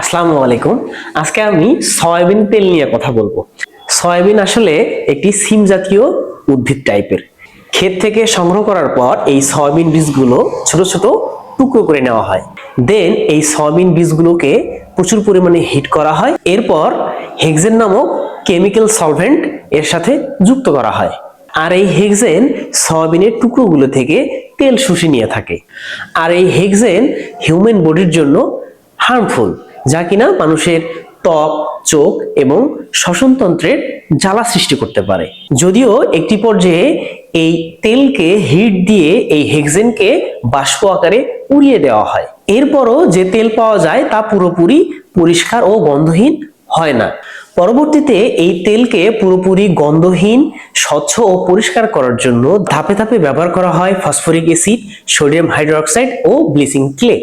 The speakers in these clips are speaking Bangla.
আসসালামু আলাইকুম। আজকে আমি সয়াবিন তেল নিয়ে কথা বলব। সয়াবিন আসলে একটি সিম জাতীয় উদ্ভিদ টাইপের। ক্ষেত থেকে সংগ্রহ করার পর এই সয়াবিন বীজগুলো ছোট ছোট টুকরো করে নেওয়া হয়। দেন এই সয়াবিন বীজগুলোকে প্রচুর পরিমাণে হিট করা হয়। এরপর হেক্সেন নামক কেমিক্যাল সলভেন্ট এর সাথে যুক্ত করা হয়। আর এই হেক্সেন সয়াবিনের টুকরোগুলো থেকে তেল শুষে নিয়ে থাকে। আর এই হেক্সেন হিউম্যান বডির জন্য হার্মফুল যা কিনা মানুষের ত্বক, চোখ এবং শ্বসনতন্ত্রের জ্বালা সৃষ্টি করতে পারে। যদিও একটি পর্যায়ে এই তেলকে হিট দিয়ে এই হেক্সেনকে বাষ্প আকারে উড়িয়ে দেওয়া হয়। এরপরও যে তেল পাওয়া যায় তা পুরোপুরি পরিষ্কার ও গন্ধহীন হয় না। পরবর্তীতে এই তেলকে পুরোপুরি গন্ধহীন, স্বচ্ছ ও পরিষ্কার করার জন্য ধাপে ধাপে ব্যবহার করা হয় ফসফরিক অ্যাসিড, সোডিয়াম হাইড্রোক্সাইড ও ব্লিচিং ক্লে।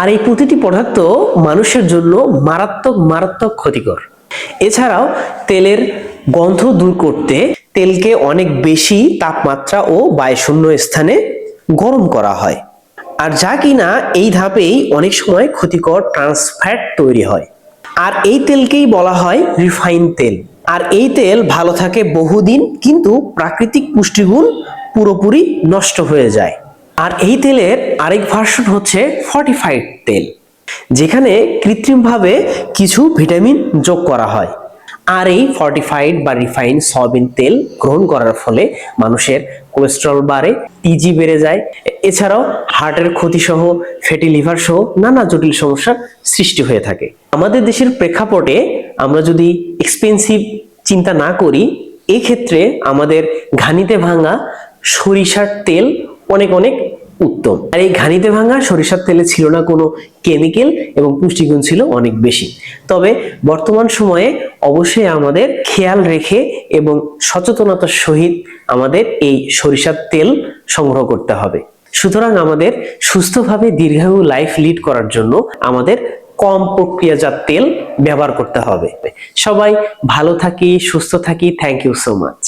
আর এই প্রতিটি পদার্থ মানুষের জন্য মারাত্মক মারাত্মক ক্ষতিকর। এছাড়াও তেলের গন্ধ দূর করতে তেলকে অনেক বেশি তাপমাত্রা ও বায়ুশূন্য স্থানে গরম করা হয়। আর যা কিনা এই ধাপেই অনেক সময় ক্ষতিকর ট্রান্সফ্যাট তৈরি হয়। আর এই তেলকেই বলা হয় রিফাইন তেল। আর এই তেল ভালো থাকে বহুদিন, কিন্তু প্রাকৃতিক পুষ্টিগুণ পুরোপুরি নষ্ট হয়ে যায়। আর এই তেলের আরেক ভার্সন হচ্ছে ফর্টিফাইড তেল, যেখানে কৃত্রিমভাবে কিছু ভিটামিন যোগ করা হয়। আর এই ফর্টিফাইড বা রিফাইন সয়াবিন তেল গ্রহণ করার ফলে মানুষের কোলেস্ট্রল বাড়ে টিজি বেড়ে যায়। এছাড়াও হার্টের ক্ষতি সহ ফ্যাটি লিভার সহ নানা জটিল সমস্যার সৃষ্টি হয়ে থাকে। আমাদের দেশের প্রেক্ষাপটে আমরা যদি এক্সপেন্সিভ চিন্তা না করি, এক্ষেত্রে আমাদের ঘানিতে ভাঙা সরিষার তেল অনেক অনেক উত্তম। আর এই ঘানিতে ভাঙা সরিষার তেলে ছিল না কোনো কেমিক্যাল এবং পুষ্টিগুণ ছিল অনেক বেশি। তবে বর্তমান সময়ে অবশ্যই আমাদের খেয়াল রেখে এবং সচেতনতার সহিত আমাদের এই সরিষার তেল সংগ্রহ করতে হবে। সুতরাং আমাদের সুস্থভাবে দীর্ঘায়ু লাইফ লিড করার জন্য আমাদের কম প্রক্রিয়াজাত তেল ব্যবহার করতে হবে। সবাই ভালো থাকি, সুস্থ থাকি। Thank you so much